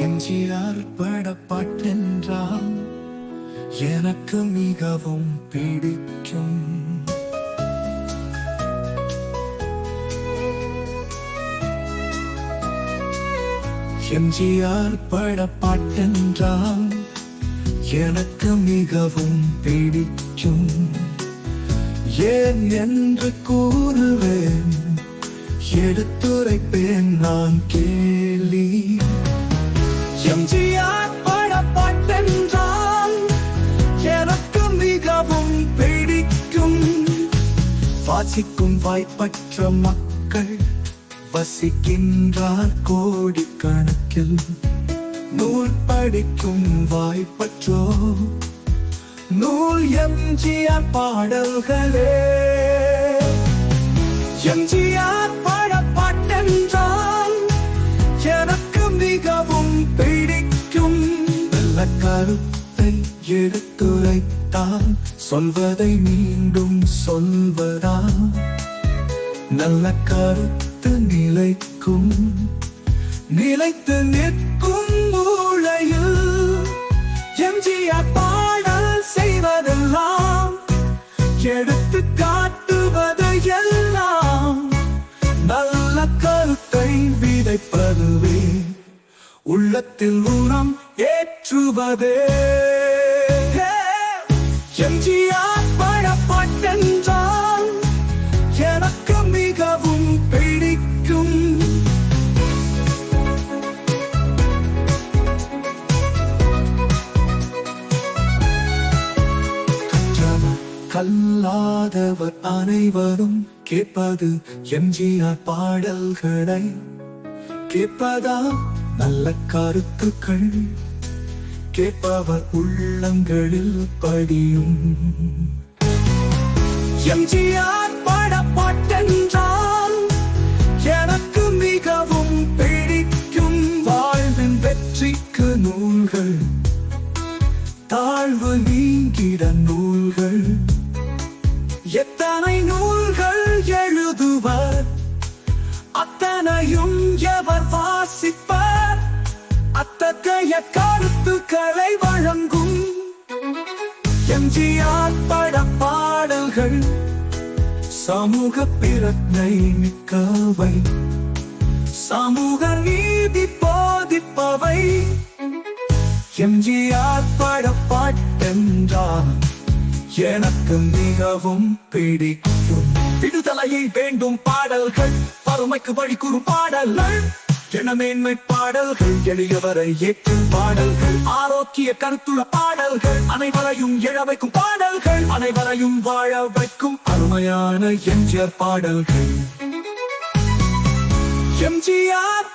எம்ஜிஆர் படப்பாட்டென்றால் எனக்கு மிகவும் பிடிக்கும். எம்ஜிஆர் படப்பாட்டென்றால் எனக்கு மிகவும் பிடிக்கும். ஏன் என்று கூறுவேன் எடுத்துரைப்பேன் நான் கே வாசிக்கும் வாய்ப்பற்ற மக்கள் வசிக்கின்றார் கோடிக்கணக்கில். நூல் படிக்கும் வாய்ப்பற்றோ? நூல் எம்ஜிஆர் பாடல்களே. எம்ஜிஆர் பாடப்பாட்டென்றால் எனக்கு மிகவும் பிடிக்கும். நல்ல கருத்தை எடுத்துரைத்தால் சொல்வதை மீண்டும் சொல்வதா? நல்ல கருத்து நிலைக்கும். நிலைத்து நிற்கும் மூளையில் எம்ஜிஆர் பாடல் செய்வதெல்லாம் எடுத்து காட்டுவதையெல்லாம் நல்ல கருத்தை விதைப்பதுவே. உள்ளத்தில் உரம் ஏற்றுவதே. எம்ஜிஆர் படப்பட்டென்றால் எனக்கு மிகவும் பிடிக்கும். கல்லாதவர் அனைவரும் கேட்பது எம்ஜிஆர் பாடல்களை கேட்பதா? நல்ல கருத்துக்கள். கேட்பவர் உள்ளங்களில் படியும். எம்ஜிஆர் பாடப்பாட்டென்றால் எனக்கு மிகவும் பிடிக்கும் வாழ்வின் வெற்றிக்கு நூல்கள். தாழ்வு நீங்கிட நூல்கள். எத்தனை நூல்கள் எழுதுவர்? அத்தனையும் எவர் வாசிப்பர்? அத்தகைய கரு கருத்துக்களை வழங்கும் எம்ஜிஆர் பட பாடல்கள் சமூக பிரத்னை மிக்கவை சமூக நீதி போதிப்பவை. எம்ஜிஆர் பட பாட்டென்றால் எனக்கு மிகவும் பிடிக்கும். விடுதலையை வேண்டும் பாடல்கள் வறுமைக்கு வழி கூறும் பாடல்கள். ஜனமேன்மை பாடல்கள் எளியவரை ஏற்றும் பாடல்கள் ஆரோக்கிய கருத்துள்ள பாடல்கள் அனைவரையும் இழவைக்கும் பாடல்கள் அனைவரையும் வாழ வைக்கும் அருமையான எம்ஜிஆர் பாடல்கள். எம்ஜிஆர்